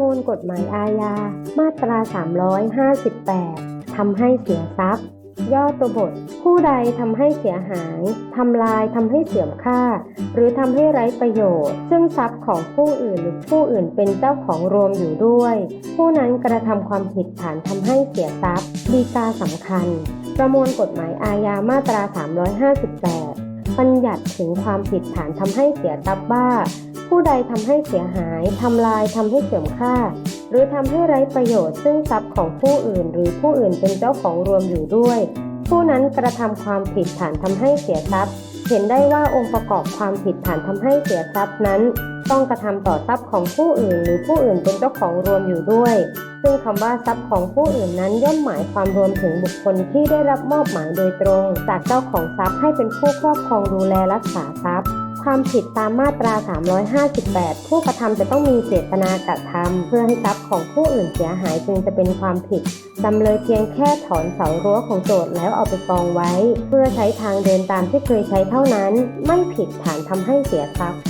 มวลกฎหมายอาญา มาตรา 358 ทำให้เสียทรัพย์ ย่อตัวบท ผู้ใดทำให้เสียหาย ทำลายทำให้เสื่อมค่า หรือทำให้ไร้ประโยชน์ ซึ่งทรัพย์ของผู้อื่นหรือผู้อื่นเป็นเจ้าของรวมอยู่ด้วย ผู้นั้นกระทำความผิดฐานทำให้เสียทรัพย์ ดีกาสำคัญ ประมวลกฎหมายอาญามาตรา 358 บัญญัติถึงความผิดฐานทำให้เสียทรัพย์ว่า ผู้ใดทำให้เสียหายทำลายทำให้เสื่อมค่า หรือทำให้ไร้ประโยชน์ซึ่งทรัพย์ของผู้อื่น หรือผู้อื่นเป็นเจ้าของรวมอยู่ด้วย ผู้นั้นกระทำความผิดฐานทำให้เสียทรัพย์ เห็นได้ว่าองค์ประกอบความผิดฐานทำให้เสียทรัพย์นั้น ต้องกระทำต่อทรัพย์ของผู้อื่น หรือผู้อื่นเป็นเจ้าของรวมอยู่ด้วย ซึ่งคำว่าทรัพย์ของผู้อื่นนั้นย่อมหมายความรวมถึงบุคคลที่ได้รับมอบหมายโดยตรง จากเจ้าของทรัพย์ให้เป็นผู้ครอบครองดูแลรักษาทรัพย์ ความผิดตามมาตรา 358 ผู้กระทำจะต้องมีเจตนากระทำเพื่อให้ทรัพย์ของผู้อื่นเสียหายจึงจะเป็นความผิดจำเลยเพียงแค่ถอนเสารั้วของโจทย์แล้วเอาไปกองไว้ เพื่อใช้ทางเดินตามที่เคยใช้เท่านั้น ไม่ผิดฐานทำให้เสียทรัพย์